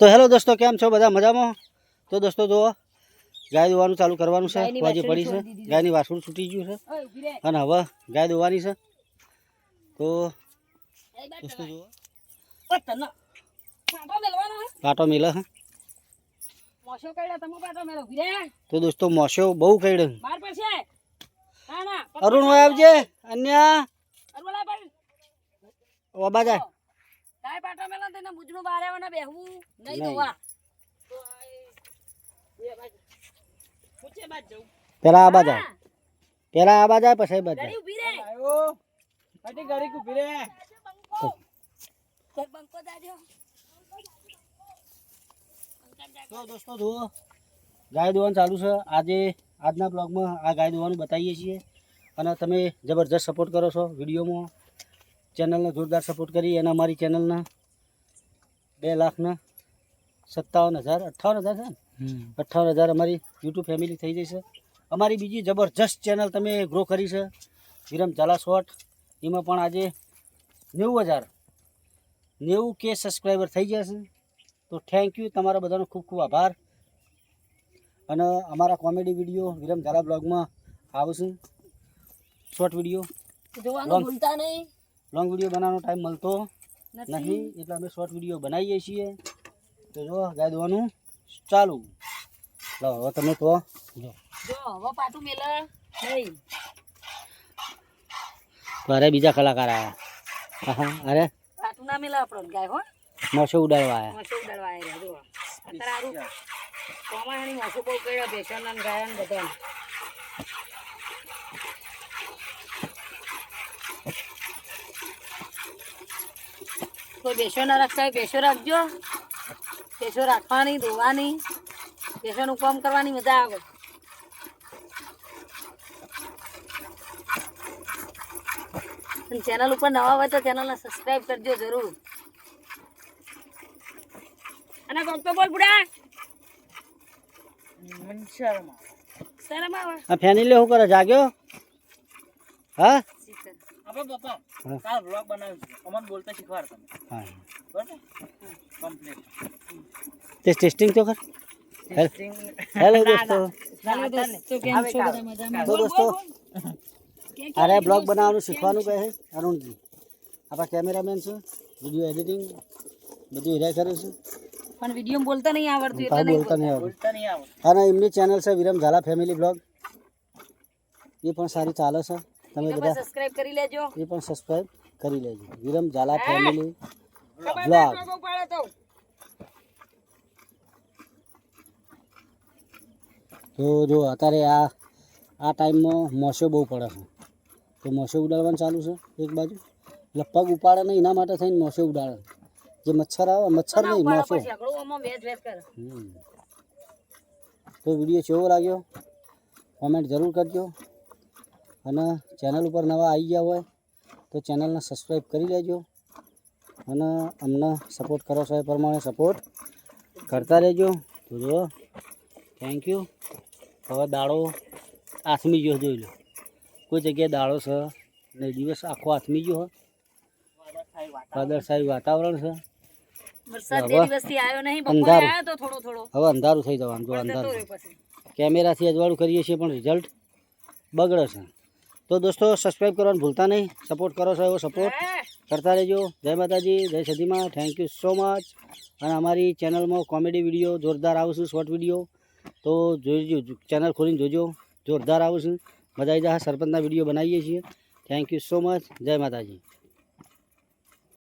તો હેલો દોસ્તો કેમ છો? બધા મજામાં? તો દોસ્તો જુઓ ગાય દોવાનું ચાલુ કરવાનું છે. વાજી પડી છે. ગાયની વાસણ છૂટી ગયું છે. અને હવે ગાય દોવાની છે. તો દોસ્તો જુઓ. પાટો મિલે હા. તો દોસ્તો મોસ્યો બહુ કઈડે અરુણ ભાઈ આવજે. અન્ય. ઓબા જાય કાય પાટો મેલો તેને મુજનું બહાર આવવાના બેહવું? નહીં. દોવા તો આ બાજુ. બાજ પેલા પેલા આબા જાય પછી ગાડી ઊભી રહે આયો. પાટી ગાડી કુ ભીરે બંકો દાજો. તો દોસ્તો જુઓ. ગાય દોવાનું ચાલુ છે. આજે આજના બ્લોગમાં આ ગાય દોવાનું બતાવીએ છીએ. અને તમે જબરજસ્ત સપોર્ટ કરો છો વિડીયોમાં. ચેનલને જોરદાર સપોર્ટ કરી. અને અમારી ચેનલના બે લાખના સત્તાવન હજાર અઠ્ઠાવન હજાર છે ને? અઠ્ઠાવન હજાર અમારી યુટ્યુબ ફેમિલી થઈ જશે અમારી બીજી જબરજસ્ત ચેનલ તમે ગ્રો કરી છે. વિરમ ઝાલા શોર્ટ એમાં પણ આજે નેવું હજાર નેવું કે સબસ્ક્રાઈબર થઈ ગયા છે. તો થેન્ક યુ તમારા બધાનો ખૂબ ખૂબ આભાર. અને અમારા કોમેડી વીડિયો વિરમ ઝાલા બ્લોગમાં આવશે. શોર્ટ વીડિયો જોવાનું ભૂલતા નહીં. લોંગ વીડિયો બનાવવાનો ટાઈમ મળતો નથી. નહીં એટલે અમે શોર્ટ વીડિયો બનાવીએ છીએ. તો જો ગાય દોવાનું ચાલુ. લો હવે તમે તો જો. હવે પાટું મેલે નહીં અરે બીજા કલાકાર આવ્યા હા અરે. પાટું ના મેલે આપણો ગાય હો. મોસો ઉડાડવા આવ્યા મોસો ઉડાડવા આવ્યા જો અત્યારે આરું કોમાણી મોસો બહુ કર્યો બેસન ગાયન બધા કોઈ બેસો ના રાખતા હોય બેસો રાખજો. બેસો રાખવાની ધોવાની. બેસોનું કામ કરવાની મજા આવે. ચેનલ ઉપર નવા હોય તો ચેનલને સબસ્ક્રાઇબ કરજો જરૂર. અને કોક તો બોલ બુડા? મનશરમાં શરમ આવે આ ફેનિલે શું કરે જાગ્યો? હા. આપણે પપ્પા. કાલ બ્લોગ બનાવ્યું અમને બોલતા શીખવાડ તમે હા. બરાબર? કમ્પ્લીટ તે ટેસ્ટિંગ તો કર. હેલો દોસ્તો. હેલો દોસ્તો. કેમ છો બધા મજામાં? દોસ્તો અરે બ્લોગ બનાવવાનું શીખવાનું કહે છે? અરુણજી. આપણા કેમેરામેન છે. વીડિયો એડિટિંગ બધું હિરાય કરે છે. પણ વીડિયો બોલતા નહીં આવડતું એટલે કાંઈ નહીં બોલતા નહીં આવડતું. બોલતા અને એમની ચેનલ છે વિરમ ઝાલા ફેમિલી બ્લોગ એ પણ સારી ચાલે છે. તમે બધા સબસ્ક્રાઇબ કરી લેજો. એ પણ સબસ્ક્રાઇબ કરી લેજો. વિરમ ઝાલા ફેમિલી બ્લોગ તો જો અત્યારે આ આ ટાઈમમાં મોસો બહુ પડે છે. તો મોસો ઉડાડવાનું ચાલુ છે એક બાજુ. એટલે પગ ઉપાડે નહીં એના માટે થઈને મોસો ઉડાડે. જે મચ્છર આવે મચ્છર નહીં મોસો. તો વીડિયો કેવો લાગ્યો? કોમેન્ટ જરૂર કરજો. અને ચેનલ ઉપર નવા આવી ગયા હોય તો ચેનલને સબસ્ક્રાઈબ કરી લેજો અને અમને સપોર્ટ કરો છો એ પ્રમાણે સપોર્ટ કરતા રહેજો. તો જો થેન્ક યુ હવે દાડો આથમી ગયો જોઈ લો. કોઈ જગ્યાએ દાડો છે ને દિવસ આખો આથમી ગયો વાદળશાહી વાતાવરણ છે. અંધારું. હવે અંધારું થઈ જવાનું જો અંધારું કેમેરાથી અજવાળું કરીએ છીએ પણ રિઝલ્ટ બગડે છે. તો દોસ્તો સબસ્ક્રાઈબ કરવાનું ભૂલતા નહીં. સપોર્ટ કરો છો એવો સપોર્ટ કરતા રહેજો. જય માતાજી જય સદીમાં થેન્ક યુ સો મચ અને અમારી ચેનલમાં કોમેડી વીડિયો જોરદાર આવશું શોર્ટ વીડિયો તો જોઈજો ચેનલ ખોલીને જોજો. જોરદાર આવશે. મજા આવી જશે સરપંચના વીડિયો બનાવીએ છીએ. થેન્ક યુ સો મચ જય માતાજી.